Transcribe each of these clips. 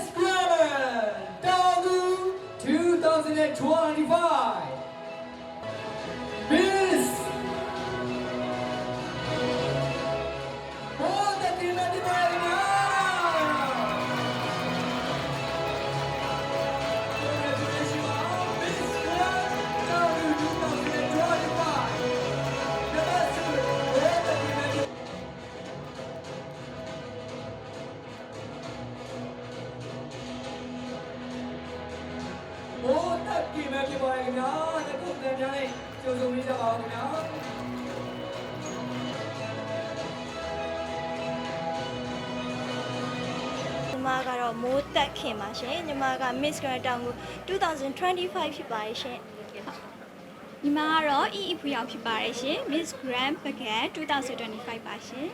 Miss Grand Dagu 2025 ဘောတတိမတိပါရနာတကုတ်တဲ့များနဲ့ကြိုးစုံနေကြပါဦးခင်ဗျာညီမကတော့မိုးတက်ခင်ပါရှင်ညီမက Miss Grand တောင်ကို2025ဖြစ်ပါတယ်ရှင်ညီမကတော့ EE ဖူရောက်ဖြစ်ပါတယ်ရှင် Miss Grand Bagan 2025ပါရှင်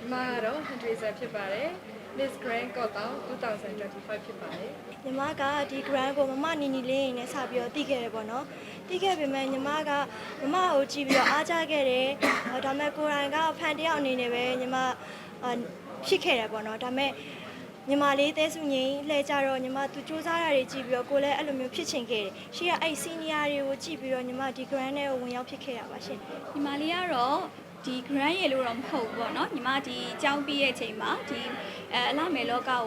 ဒီမှာကတော့ Henderson ဖြစ်ပါတယ် Miss Grand ကော့တောင်2025ဖြစ်ပါတယ်ညီမကဒီ Grand ကိုမမနီနီလေးနဲ့စပြီးတော့တည်ခဲ့တယ်ပေါ့နော်တည်ခဲ့ပေမဲ့ညီမကမမကိုကြည့်ပြီးတော့အားကြခဲ့တယ်အော်ဒါပေမဲ့ကိုယ်တိုင်ကဖန်တယောက်အနေနဲ့ပဲညီမအာဖြစ်ခဲ့တယ်ပေါ့နော်ဒါပေမဲ့ညီမလေးတဲစုငိမ့်လှည့်ကြတော့ညီမသူစူးစမ်းတာတွေကြည့်ပြီးတော့ကိုယ်လည်းအဲ့လိုမျိုးဖြစ်ချင်ခဲ့တယ်ရှေ့ကအဲ့ senior တွေကိုကြည့်ပြီးတော့ညီမဒီ Grand နဲ့ဝင်ရောက်ဖြစ်ခဲ့ရပါရှင်ညီမလေးကတော့ ဒီ grand ရေလို့တော့မဟုတ်ဘူးပေါ့နော်ညီမဒီကြောင်းပြီးရဲ့အချိန်မှာဒီအဲအလားမယ်လောကကို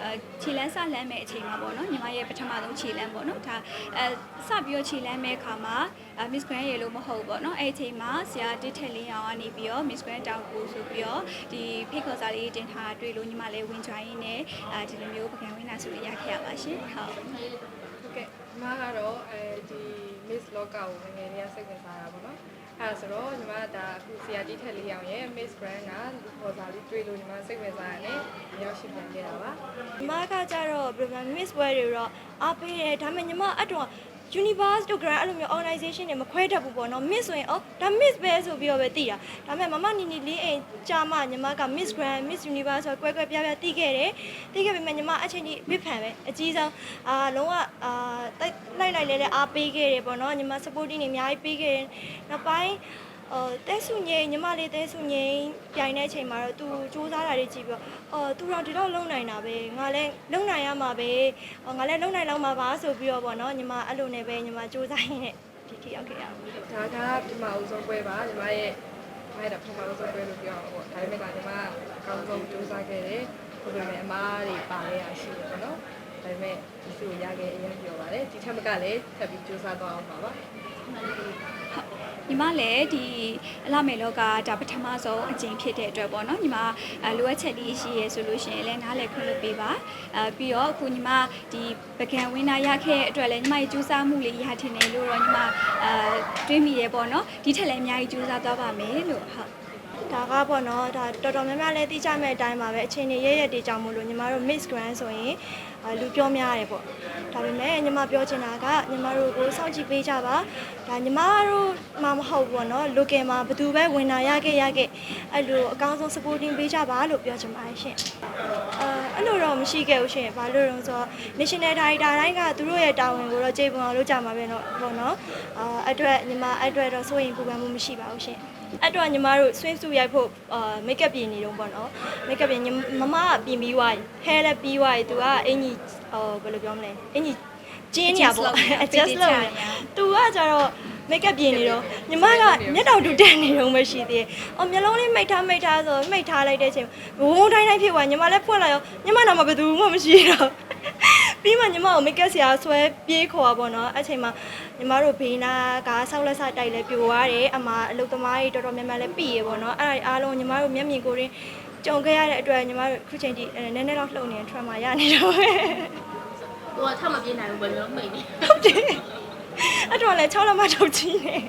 အဲခြေလန်းစလန်းမဲ့အချိန်မှာပေါ့နော်ညီမရဲ့ပထမဆုံးခြေလန်းပေါ့နော်ဒါအဲစပြီးတော့ခြေလန်းမဲ့အခါမှာအဲ Miss Grand ရေလို့မဟုတ်ဘူးပေါ့နော်အဲ့အချိန်မှာဆရာတစ်ထက်လင်းအောင်ကနေပြီးတော့ Miss Grand တောင်ကိုဆိုပြီးတော့ဒီဖိတ်ခေါ်စာလေးတင်ထားတွေ့လို့ညီမလေးဝင်ကြွိုင်းရင်းနဲ့အဲဒီလိုမျိုးပကံဝင်းနာဆိုရရခဲ့ရပါရှင်ဟုတ်ဟုတ်ကဲ့ဒီမှာကတော့အဲဒီ Miss Loka ကိုငယ်ငယ်လေးကစိတ်ဝင်စားတာပေါ့နော်အဲဒါဆိုတော့ညီမကဒါအခုဆရာကြီးထက်လေးအောင်ရဲ့ Miss Grand ကပေါ်စာလေးတွေ့လို့ညီမစိတ်ဝင်စားရတယ်ရောက်ရှိပြန်ခဲ့တာပါညီမကကြတော့ဘယ်လိုလဲ Miss World တွေတော့အားပေးတယ်ဒါပေမဲ့ညီမအဲ့တော့ Universe တို့ Grand အဲ့လိုမျိုး organization တွေမခွဲတတ်ဘူးပေါ့နော် Miss ဆိုရင်အော်ဒါ Miss ပဲဆိုပြီးတော့ပဲသိတာဒါပေမဲ့မမနီနီလေးအိမ်ကြာမှညီမက Miss Grand Miss Universe ဆိုကွဲကွဲပြားပြားသိခဲ့တယ်သိခဲ့ပေမဲ့ညီမအချိန်ကြီး big fan ပဲအကြီးဆုံးအာလုံးဝအာတိုက်လိုက်လိုက်လဲလဲအားပေးခဲ့တယ်ပေါ့နော်ညီမ supporting တွေအများကြီးပေးခဲ့တယ်နောက်ပိုင်း အော်တဲဆုငိမ့်ညီမလေးတဲဆုငိမ့်ပြိုင်တဲ့အချိန်မှာတော့သူစူးစမ်းတာတွေကြည့်ပြီးတော့အော်သူတော့ဒီတော့လုံနိုင်တာပဲငါလည်းလုံနိုင်ရမှာပဲအော်ငါလည်းလုံနိုင်လောက်မှာပါဆိုပြီးတော့ပေါ့နော်ညီမအဲ့လိုနဲ့ပဲညီမစူးစမ်းရင်းနဲ့ဒီထိရောက်ခဲ့ရအောင်ဒါကပထမအဦးဆုံးပွဲပါညီမရဲ့ညီမရဲ့ပထမအဦးဆုံးပွဲလို့ပြောအောင်ပေါ့ဒါပေမဲ့ကညီမအကောင်းဆုံးစူးစမ်းခဲ့တယ်ဟုတ်ပေမဲ့အမားတွေပါခဲ့ရရှိတယ်ပေါ့နော်ဒါပေမဲ့ဒီစုကိုရခဲ့အရင်ပြောပါတယ်ဒီထက်မကလည်းထပ်ပြီးစူးစမ်းသွားအောင်ပါပါ ညီမလည်းဒီအလှမယ်လောကဒါပထမဆုံးအကျင့်ဖြစ်တဲ့အတွက်ပေါ့နော်ညီမအဲလိုအပ်ချက်လေးရှိရဲဆိုလို့ရှိရင်လည်းနားလည်ခွင့်လုပ်ပေးပါအဲပြီးတော့အခုညီမဒီပကံဝင်းနာရခဲ့တဲ့အတွက်လည်းညီမရဲ့ကြိုးစားမှုလေးရထင်တယ်လို့တော့ညီမအဲတွေးမိရဲပေါ့နော်ဒီထက်လည်းအများကြီးကြိုးစားသွားပါမယ်လို့ဟုတ် ဒါကပေါ့နော်ဒါတော်တော်များများလည်းသိကြမဲ့အတိုင်းပါပဲအချိန်ကြီးရရက်တွေကြောင့်မို့လို့ညီမတို့ Miss Grand ဆိုရင်အာလူပြောများတယ်ပေါ့ဒါပေမဲ့ညီမပြောချင်တာကညီမတို့ကိုစောင့်ကြည့်ပေးကြပါဒါညီမတို့မှမဟုတ်ဘူးပေါ့နော် local မှာဘယ်သူပဲဝင်လာရခဲ့ရခဲ့အဲ့လိုအကောင်းဆုံး supporting ပေးကြပါလို့ပြောချင်ပါတယ်ရှင်အဲ အဲ့လိုတော့မရှိခဲ့ဘူးရှင်ဘာလို့လဲဆိုတော့ national director တိုင်းကသူတို့ရဲ့တာဝန်ကိုတော့ကြေပွန်အောင်လုပ်ကြမှာပဲเนาะပေါ့နော်အာအတွက်ညီမအဲ့အတွက်တော့စိုးရင်ပူပန်မှုမရှိပါဘူးရှင် အဲ့တော့ညီမတို့ swim suit ရိုက်ဖို့အာ makeup ပြင်နေတော့ပေါ့နော် makeup ပြင်ညီမမကပြင်ပြီးွား hair လည်းပြီးွားသူကအင်ကြီးဟိုဘယ်လိုပြောမလဲအင်ကြီးကျင်းညာပေါ့ adjust လုပ်နေသူကကျတော့ makeup ပြင်နေတော့ညီမကမျက်တောင်တူတက်နေတော့မရှိသေးတယ်။အော်မျက်လုံးလေးမိတ်ထားမိတ်ထားဆိုမိတ်ထားလိုက်တဲ့အချိန်ဝုန်းတိုင်းတိုင်းဖြစ်သွားညီမလည်းဖွင့်လိုက်ရောညီမတော့မဘယ်သူမှမရှိတော့ပြီးမှညီမကို makeup ဆရာဆွဲပြေးခေါ်ပါပေါ့နော်အဲ့ချိန်မှာညီမတို့ဘေးနာကဆောက်လက်စတိုက်လဲပြိုသွားတယ်အမအလုသမားကြီးတော်တော်များများလည်းပြီးရပေါ့နော်အဲ့ဒါအားလုံးညီမတို့မျက်မြင်ကိုယ်ရင်းကြုံခဲ့ရတဲ့အတွက်ညီမတို့ခုချိန်ထိနည်းနည်းတော့လှုပ်နေတဲ့ trauma ရနေတော့ပဲဟိုကထပ်မပြေးနိုင်ဘူးဘယ်လိုမိတ်နေဟုတ်တယ် အဲ့တော့လည်း6လမထုတ်ချင်တယ်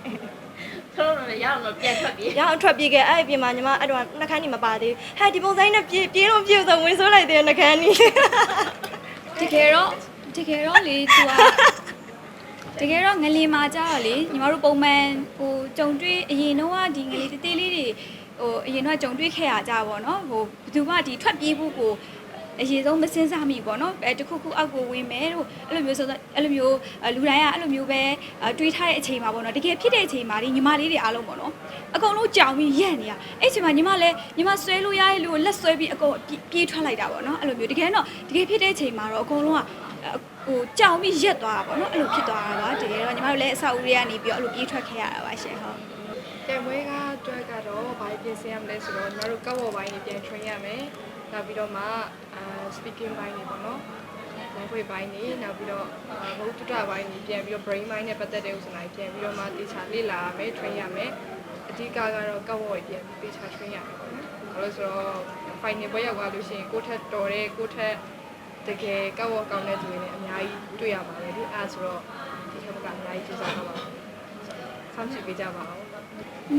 ဆိုတော့လည်းရအောင်တော့ပြန်ထွက်ပြေး ရအောင်ထွက်ပြေးခဲ့အဲ့ဒီပြင်မှာညီမအဲ့တော့နှကန်းကြီးမပါသေးဘူးဟဲ့ဒီပုံစံနဲ့ပြေးပြေးတော့ပြေးဆိုဝင်ဆိုးလိုက်သေးတယ်နှကန်းကြီး တကယ်တော့တကယ်တော့လေသူကတကယ်တော့ငလင်မှာကြတော့လေညီမတို့ပုံမှန်ဟိုကြုံတွေ့အရင်တော့ကဒီငလင်တေးသေးလေးတွေဟိုအရင်တော့ကြုံတွေ့ခဲ့ရကြပါတော့เนาะဟိုဘယ်သူမှဒီထွက်ပြေးဖို့ကို အရေးဆုံးမစင်စားမိပေါ့နော်အဲတခုခုအောက်ကိုဝင်မယ်လို့အဲ့လိုမျိုးဆိုတော့အဲ့လိုမျိုးအဲလူတိုင်းကအဲ့လိုမျိုးပဲအဲတွေးထားတဲ့အချိန်မှာပေါ့နော်တကယ်ဖြစ်တဲ့အချိန်မှာဒီညီမလေးတွေအားလုံးပေါ့နော်အကုန်လုံးကြောင်ပြီးရက်နေရအဲ့အချိန်မှာညီမလည်းညီမဆွဲလို့ရရဲ့လူကိုလက်ဆွဲပြီးအကုန်ပြေးပြေးထွက်လိုက်တာပေါ့နော်အဲ့လိုမျိုးတကယ်တော့တကယ်ဖြစ်တဲ့အချိန်မှာတော့အကုန်လုံးကဟိုကြောင်ပြီးရက်သွားတာပေါ့နော်အဲ့လိုဖြစ်သွားတာပါတကယ်တော့ညီမတို့လည်းအဆောက်အဦတွေကနေပြီးတော့အဲ့လိုပြေးထွက်ခဲ့ရတာပါရှင်ဟုတ် ပြိုင်ပွဲကအတွက်ကတော့ဘာပြင်ဆင်ရမလဲဆိုတော့ညီမတို့ကောက်ဝေါ်ပိုင်းတွေပြန် train ရမယ်နောက်ပြီးတော့မှအာ speaking ပိုင်းတွေပေါ့နော် language ပိုင်းတွေနောက်ပြီးတော့အာဘုဒ္ဓတာပိုင်းတွေပြန်ပြီးတော့ brain ပိုင်းနဲ့ပတ်သက်တဲ့ဥစ္စာတွေပြန်ပြီးတော့မှတေချာလေ့လာရမယ် train ရမယ်အဓိကကတော့ကောက်ဝေါ်တွေပြန်ပြီးတေချာ train ရမယ်ပေါ့နော်ဘာလို့ဆိုတော့ final ပွဲရောက်သွားလို့ရှိရင်ကိုယ့်ထက်တော်တဲ့ကိုယ့်ထက်တကယ်ကောက်ဝေါ်ကောင်းတဲ့သူတွေနဲ့အများကြီးတွေ့ရပါတယ်ဒီအဲဆိုတော့ဒီခက်ကအများကြီးကြိုးစားတော့ပါဆောင်းချပေးကြပါဦးညီ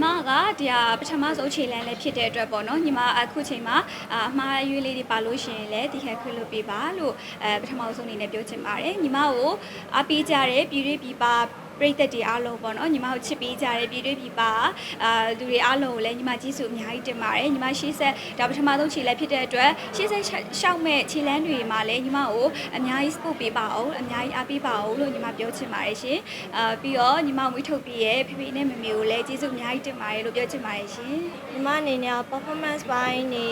မကဒီဟာပထမဆုံးခြေလမ်းလေးဖြစ်တဲ့အတွက်ပေါ့နော်ညီမအခုချိန်မှာအာအမှားရွေးလေးတွေပါလို့ရှိရင်လည်းဒီခက်ခွင့်လုပ်ပေးပါလို့အဲပထမဆုံးအနေနဲ့ပြောချင်ပါတယ်ညီမကိုအားပေးကြတဲ့ပြည်တွင်းပြည်ပ ပရိသတ်တွေအားလုံးပေါ့နော်ညီမကိုချစ်ပေးကြတဲ့ပြည်တွင်းပြည်ပအာလူတွေအားလုံးကိုလည်းညီမကြီးစုအများကြီးတင်ပါတယ်ညီမရှေ့ဆက်ဒါပထမဆုံးခြေလမ်းဖြစ်တဲ့အတွက်ရှေ့ဆက်ရှောက်မဲ့ခြေလမ်းတွေမှာလည်းညီမကိုအများကြီး support ပေးပါအောင်အများကြီးအားပေးပါအောင်လို့ညီမပြောချင်ပါတယ်ရှင်အာပြီးတော့ညီမမွေးထုတ်ပြီးရဲ့ဖေဖေနဲ့မမေကိုလည်းကျေးဇူးအများကြီးတင်ပါတယ်လို့ပြောချင်ပါတယ်ရှင်ညီမအနေနဲ့ performance ပိုင်းနေ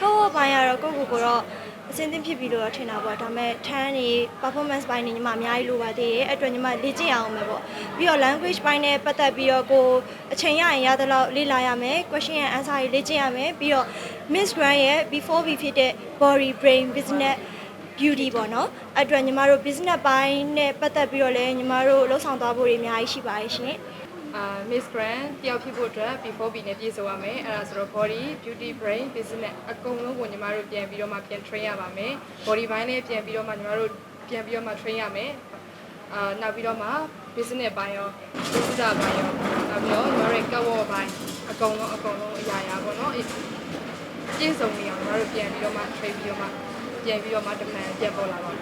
ကောက်ဝပိုင်းကတော့ကိုယ့်ကိုယ်ကိုယ်တော့ အစင်းသင်းဖြစ်ပြီးလို့တော့ထင်တာပေါ့ဒါပေမဲ့ turn နေ performance ပိုင်းနေညီမအများကြီးလိုပါသေးတယ်အဲ့အတွက်ညီမလေ့ကျင့်အောင်မယ်ပေါ့ပြီးတော့ language ပိုင်းနဲ့ပတ်သက်ပြီးတော့ကိုယ်အချိန်ရရင်ရသလောက်လေ့လာရမယ် question and answer တွေလေ့ကျင့်ရမယ်ပြီးတော့ Miss Grant ရဲ့ before we ဖြစ်တဲ့ body brain business beauty ပေါ့နော်အဲ့အတွက်ညီမတို့ business ပိုင်းနဲ့ပတ်သက်ပြီးတော့လည်းညီမတို့လှုပ်ဆောင်သွားဖို့တွေအများကြီးရှိပါတယ်ရှင် အာ Miss Grand တယောက်ဖြစ်ဖို့အတွက် before B နဲ့ပြည့်စုံရမယ်အဲ့ဒါဆိုတော့ body beauty brain business အကုန်လုံးကိုညီမတို့ပြန်ပြီးတော့မှပြန် train ရပါမယ် body ဘိုင်းလည်းပြန်ပြီးတော့မှညီမတို့ပြန်ပြီးတော့မှ train ရမယ်အာနောက်ပြီးတော့မှ business ဘိုင်းရော business ဘိုင်းရောနောက်ပြီးတော့ညီမတို့ကဝေါ်ဘိုင်းအကုန်လုံးအကုန်လုံးအရာရာပေါ့နော်အဲ့ပြည့်စုံနေအောင်ညီမတို့ပြန်ပြီးတော့မှ train ပြီးတော့မှပြန်ပြီးတော့မှတမန်ပြန်ပေါ်လာပါမယ်